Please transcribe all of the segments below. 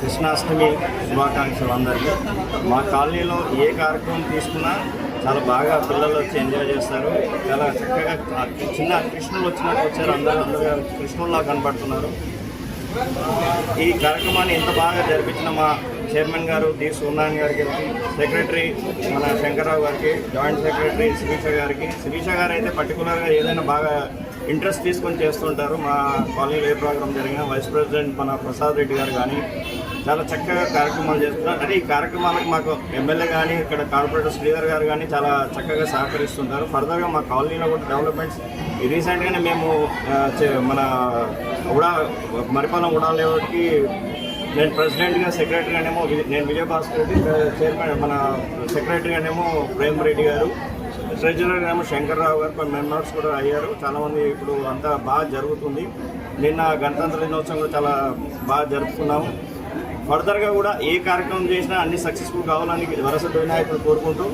కృష్ణాష్టమి శుభాకాంక్షలు అందరికీ. మా కాలనీలో ఏ కార్యక్రమం తీసుకున్నా చాలా బాగా పిల్లలు వచ్చి ఎంజాయ్ చేస్తారు. చాలా చక్కగా చిన్న కృష్ణులు వచ్చినట్టు వచ్చారు అందరూ. అందరూ కృష్ణుల్లా కనపడుతున్నారు. ఈ కార్యక్రమాన్ని ఎంత బాగా జరిపించిన మా చైర్మన్ గారు డి. సూర్యనారాయణ గారికి సెక్రటరీ మన శంకర్రావు గారికి జాయింట్ సెక్రటరీ శిరీష గారికి. శిరీష గారు అయితే పర్టికులర్గా ఏదైనా బాగా ఇంట్రెస్ట్ తీసుకొని చేస్తుంటారు. మా కాలనీలో ఏ ప్రోగ్రామ్ జరిగినా వైస్ ప్రెసిడెంట్ మన ప్రసాద్ రెడ్డి గారు కానీ చాలా చక్కగా కార్యక్రమాలు చేస్తున్నారు. అంటే ఈ కార్యక్రమాలకు మాకు ఎమ్మెల్యే కానీ ఇక్కడ కార్పొరేటర్ శ్రీధర్ గారు కానీ చాలా చక్కగా సహకరిస్తుంటారు. ఫర్దర్గా మా కాలనీలో కూడా డెవలప్మెంట్స్ రీసెంట్గానే మేము చే- మన ఉడా మరిపాలెం ఉడా నేను ప్రెసిడెంట్గా సెక్రటరీగానేమో నేను విజయభాస్కర్ రెడ్డి చైర్మన్ మన సెక్రటరీగానేమో ప్రేమ్ రెడ్డి గారు ట్రెజరర్గానేమో శంకర్రావు గారు కొన్ని మెంబర్స్ కూడా అయ్యారు. చాలామంది ఇప్పుడు అంతా బాగా జరుగుతుంది. నిన్న గణతంత్ర దినోత్సవం కూడా చాలా బాగా జరుపుకున్నాము. ఫర్దర్గా కూడా ఏ కార్యక్రమం చేసినా అన్ని సక్సెస్ఫుల్ కావాలని వరసత వినాయకుడు కోరుకుంటూ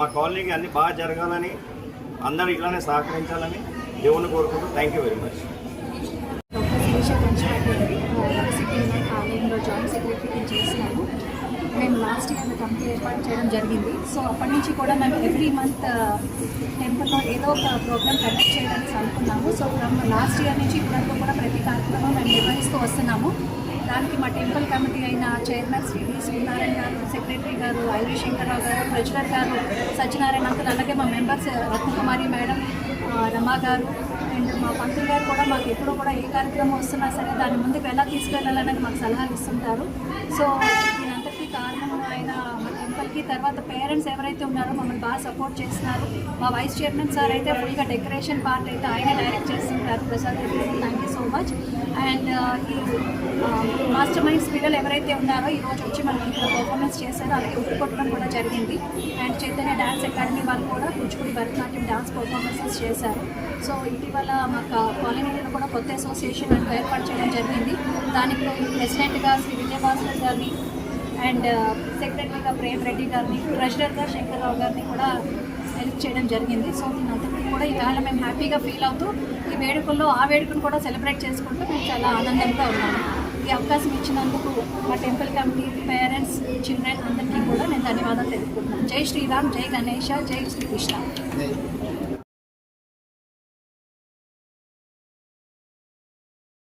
మా కాలనీకి అన్ని బాగా జరగాలని అందరూ ఇట్లానే సహకరించాలని దేవుని కోరుకుంటూ థ్యాంక్ యూ వెరీ మచ్. కాలేజీలో జాయింట్ సెక్రటరీ చేసినాము మేము లాస్ట్ ఇయర్ కమిటీ ఏర్పాటు చేయడం జరిగింది. సో అప్పటి నుంచి కూడా మేము ఎవ్రీ మంత్ టెంపుల్లో ఏదో ఒక ప్రోగ్రామ్ కండక్ట్ చేయడానికి అనుకున్నాము. సో ఫ్రమ్ లాస్ట్ ఇయర్ నుంచి ఇప్పటివరకు కూడా ప్రతి కార్యక్రమం మేము నిర్వహిస్తూ వస్తున్నాము. దానికి మా టెంపుల్ కమిటీ అయిన చైర్మన్ శ్రీ వి సూర్యనారాయణ గారు సెక్రటరీ గారు ఐవి శంకర్రావు గారు ట్రెజరర్ గారు సత్యనారాయణ అంకుల్ అలాగే మా మెంబర్స్ రత్నకుమారి మేడం రమా గారు అండ్ మా పంతులు గారు కూడా మాకు ఎప్పుడు కూడా ఏ కార్యక్రమం వస్తున్నా సరే దాని ముందుకు ఎలా తీసుకెళ్ళాలనేది మాకు సలహాలు ఇస్తుంటారు. సో దీనంతటికీ కారణం ఆయన వాళ్ళకి తర్వాత పేరెంట్స్ ఎవరైతే ఉన్నారో మమ్మల్ని బాగా సపోర్ట్ చేస్తున్నారు. మా వైస్ చైర్మన్ సార్ అయితే ఫుల్గా డెకరేషన్ పార్ట్ అయితే ఆయన డైరెక్ట్ చేస్తుంటారు. Prasad Reddy thank you so much and ఈ మాస్టర్ మైండ్స్ పిల్లలు ఎవరైతే ఉన్నారో ఈ రోజు వచ్చి మనకి ఇక్కడ పర్ఫార్మెన్స్ చేశారో. అలాగే ఉప్పుకొట్టడం కూడా జరిగింది. అండ్ చైతన్య డ్యాన్స్ అకాడమీ వాళ్ళు కూడా కూచిపూడి భరతనాట్యం డ్యాన్స్ పర్ఫార్మెన్సెస్ చేశారు. సో ఇటీవల మాకు కాలనీలో కూడా కొత్త అసోసియేషన్ ఏర్పాటు చేయడం జరిగింది. దానికి ప్రెసిడెంట్గా శ్రీ విజయభాస్కర్ గారిని అండ్ సెక్రటరీగా ప్రేమ్ రెడ్డి గారిని ట్రెజరర్గా శంకర్రావు గారిని కూడా హెల్ప్ చేయడం జరిగింది. సో దీని అందరికీ కూడా ఈవేళ మేము హ్యాపీగా ఫీల్ అవుతూ ఈ వేడుకల్లో ఆ వేడుకను కూడా సెలబ్రేట్ చేసుకుంటూ మేము చాలా ఆనందంగా ఉన్నాము. ఈ అవకాశం ఇచ్చినందుకు మా టెంపుల్ కమిటీ పేరెంట్స్ చిల్డ్రన్ అందరికీ కూడా నేను ధన్యవాదాలు తెలుపుకుంటున్నాను. జై శ్రీరామ్ జై గణేష జై శ్రీకృష్ణ